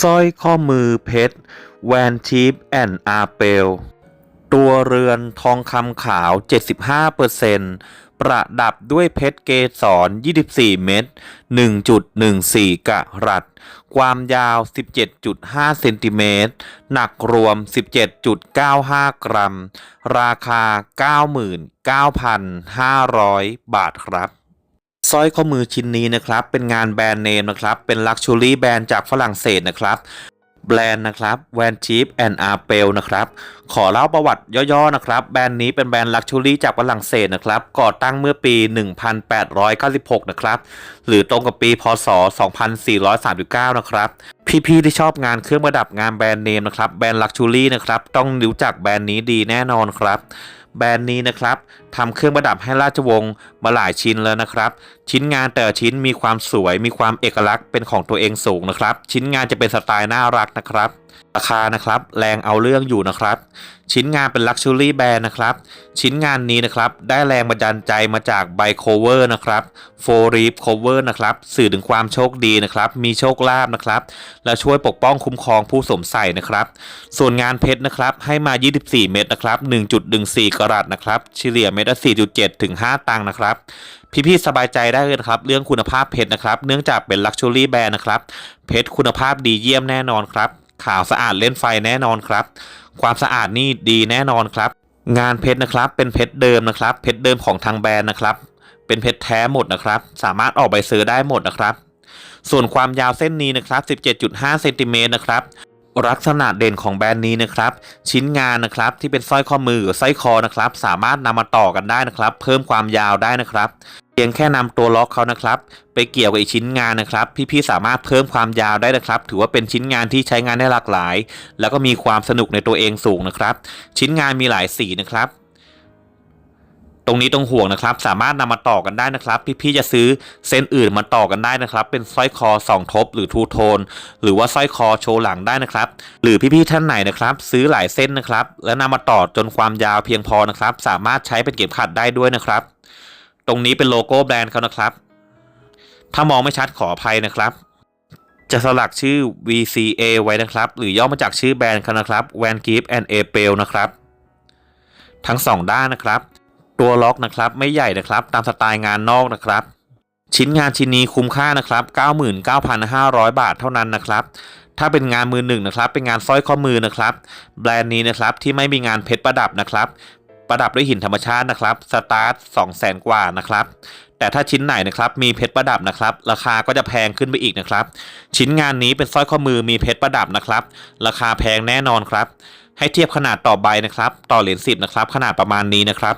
สร้อยข้อมือเพชร แวนชีฟแอนอาเปล ตัวเรือนทองคำขาว 75%ประดับด้วยเพชรเกสร 24 เม็ด 1.14 กะรัต ความยาว 17.5 เซนติเมตร หนักรวม 17.95 กรัม ราคา 99,500 บาทครับ สร้อยข้อมือชิ้นนี้นะครับ เป็นงานแบรนด์เนมนะครับ เป็นลักชัวรี่แบรนด์จากฝรั่งเศสนะครับ แบรนด์นะครับแวนชีฟแอนด์อาร์เปลนะครับ ขอเล่าประวัติย่อๆนะครับ แบรนด์นี้เป็นแบรนด์ลักชัวรี่จากฝรั่งเศสนะครับ ก่อตั้งเมื่อปี 1896 นะครับ หรือตรงกับปี พศ 2439 นะครับพี่ๆที่ชอบงานเครื่องประดับงานแบรนด์เนมนะครับ แบรนด์ลักชัวรี่นะครับ ต้องรู้จักแบรนด์นี้ดีแน่นอนครับ แบรนด์นี้นะครับทำเครื่องประดับให้ราชวงศ์มาหลายชิ้นแล้วนะครับ ชิ้นงานแต่ละชิ้นมีความสวยมีความเอกลักษณ์เป็นของตัวเองสูงนะครับ ชิ้นงานจะเป็นสไตล์น่ารักนะครับ ราคานะครับ แรงเอาเรื่องอยู่นะครับ ชิ้นงานเป็นลักชัวรี่แบรนด์นะครับ ชิ้นงานนี้นะครับ ได้แรงบันดาลใจมาจากไบโคเวอร์นะครับโฟรีฟโคเวอร์นะครับ สื่อถึงความโชคดีนะครับ มีโชคลาภนะครับ และช่วยปกป้องคุ้มครองผู้สวมใส่นะครับ ส่วนงานเพชรนะครับ ให้มา 24 เม็ดนะครับ 1.14 กรัตนะครับ เฉลี่ยเม็ดละ 4.7 ถึง 5 ตังค์นะครับ พี่ๆสบายใจได้เลยนะครับ เรื่องคุณภาพเพชรนะครับ เนื่องจากเป็นลักชัวรี่แบรนด์นะครับ เพชรคุณภาพดีเยี่ยมแน่นอนครับ ขาวสะอาดเล่นไฟแน่นอนครับ ความสะอาดนี่ดีแน่นอนครับ งานเพชรนะครับ เป็นเพชรเดิมนะครับ เพชรเดิมของทางแบรนด์นะครับ เป็นเพชรแท้หมดนะครับ สามารถออกใบซื้อได้หมดนะครับ ส่วนความยาวเส้นนี้นะครับ 17.5เซนติเมตรนะครับลักษณะเด่นของแบรนด์นี้นะครับ ชิ้นงานนะครับที่เป็นสร้อยข้อมือหรือสร้อยคอนะครับ สามารถนำมาต่อกันได้นะครับ เพิ่มความยาวได้นะครับ เพียงแค่นำตัวล็อกเขานะครับ ไปเกี่ยวกับอีกชิ้นงานนะครับ พี่ๆสามารถเพิ่มความยาวได้นะครับ ถือว่าเป็นชิ้นงานที่ใช้งานได้หลากหลาย แล้วก็มีความสนุกในตัวเองสูงนะครับ ชิ้นงานมีหลายสีนะครับ ตรงนี้ตรงห่วงนะครับ สามารถนำมาต่อกันได้นะครับ พี่ๆจะซื้อเส้นอื่นมาต่อกันได้นะครับ เป็นสร้อยคอสองทบหรือทูโทนหรือว่าสร้อยคอโชว์หลังได้นะครับ หรือพี่ๆท่านไหนนะครับ ซื้อหลายเส้นนะครับ แล้วนำมาต่อจนความยาวเพียงพอนะครับ สามารถใช้เป็นเก็บขัดได้ด้วยนะครับ ตรงนี้เป็นโลโก้แบรนด์เขานะครับ ถ้ามองไม่ชัดขออภัยนะครับ จะสลักชื่อ VCA ไว้นะครับ หรือย่อมาจากชื่อแบรนด์เขานะครับ Van g i f and a p e l นะครับ ทั้งสองด้านนะครับ ตัวล็อกนะครับไม่ใหญ่นะครับตามสไตล์งานนอกนะครับชิ้นงานชิ้นนี้คุ้มค่านะครับ 99,500 บาทเท่านั้นนะครับ ถ้าเป็นงานมือหนึ่งนะครับ เป็นงานสร้อยข้อมือนะครับ แบรนด์นี้นะครับที่ไม่มีงานเพชรประดับนะครับ ประดับด้วยหินธรรมชาตินะครับ สตาร์ท2 0 0แสนกว่านะครับ แต่ถ้าชิ้นไหนนะครับ มีเพชรประดับนะครับ ราคาก็จะแพงขึ้นไปอีกนะครับ ชิ้นงานนี้เป็นสร้อยข้อมือมีเพชรประดับนะครับ ราคาแพงแน่นอนครับ ให้เทียบขนาดต่อใบนะครับ ต่อเหรียญสิบนะครับ ขนาดประมาณนี้นะครับ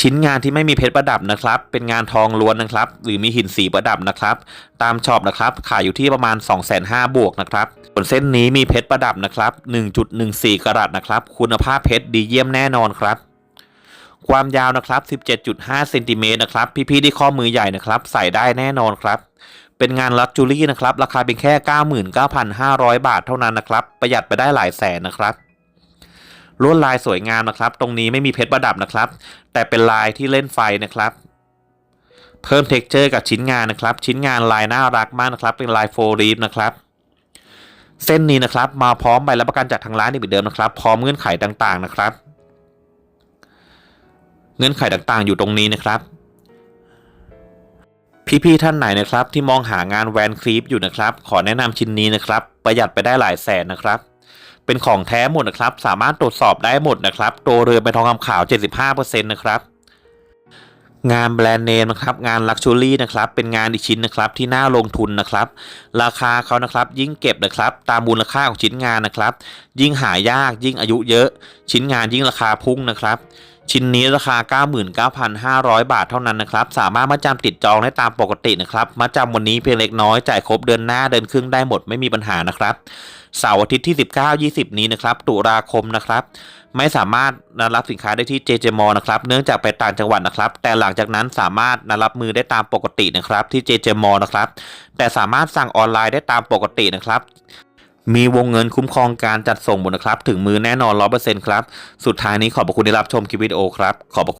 ชิ้นงานที่ไม่มีเพชรประดับนะครับ เป็นงานทองล้วนนะครับ หรือมีหินสีประดับนะครับ ตามช็อปนะครับ ขายอยู่ที่ประมาณ 2 5 0 0 0บวกนะครับส่วนเส้นนี้มีเพชรประดับนะครับ 1.14กรัตนะครับ คุณภาพเพชรดีเยี่ยมแน่นอนครับ ความยาวนะครับ 17.5เซนติเมตรนะครับ พี่ๆที่ข้อมือใหญ่นะครับ ใส่ได้แน่นอนครับ เป็นงานลักจูรี่นะครับ ราคาเป็นแค่ 99,500 บาทเท่านั้นนะครับ ประหยัดไปได้หลายแสนนะครับ ลวดลายสวยงามนะครับ ตรงนี้ไม่มีเพชรประดับนะครับ แต่เป็นลายที่เล่นไฟนะครับ เพิ่มเท็กเจอร์กับชิ้นงานนะครับ ชิ้นงานลายน่ารักมากนะครับ เป็นลายโฟรีฟนะครับ เส้นนี้นะครับ มาพร้อมใบรับประกันจากทางร้านอีกเหมือนเดิมนะครับ พร้อมเงื่อนไขต่างๆนะครับ เงื่อนไขต่างๆ อยู่ตรงนี้นะครับพี่ๆท่านไหนนะครับที่มองหางานแวนคลีปอยู่นะครับ ขอแนะนำชิ้นนี้นะครับ ประหยัดไปได้หลายแสนนะครับ เป็นของแท้หมดนะครับ สามารถตรวจสอบได้หมดนะครับ ตัวเรือเป็นทองคำขาว 75%นะครับ งานแบรนด์เนมนะครับ งานลักชัวรี่นะครับ เป็นงานอีกชิ้นนะครับที่น่าลงทุนนะครับ ราคาเขานะครับ ยิ่งเก็บนะครับ ตามมูลค่าของชิ้นงานนะครับ ยิ่งหายากยิ่งอายุเยอะ ชิ้นงานยิ่งราคาพุ่งนะครับชิ้นนี้ราคา 99,500 บาทเท่านั้นนะครับ สามารถมาจำติดจองได้ตามปกตินะครับ มาจำวันนี้เพียงเล็กน้อย จ่ายครบเดือนหน้าเดินครึ่งได้หมดไม่มีปัญหานะครับ เสาร์อาทิตย์ที่ 19 20 นี้นะครับตุลาคมนะครับ ไม่สามารถนัดรับสินค้าได้ที่ JJ m นะครับ เนื่องจากไปต่างจังหวัดนะครับ แต่หลังจากนั้นสามารถนัดรับมือได้ตามปกตินะครับที่ JJ m นะครับ แต่สามารถสั่งออนไลน์ได้ตามปกตินะครับมีวงเงินคุ้มครองการจัดส่งหมดนะครับ ถึงมือแน่นอน 100%ครับ สุดท้ายนี้ขอบพระคุณที่รับชมคลิปวิดีโอครับ ขอบคุณ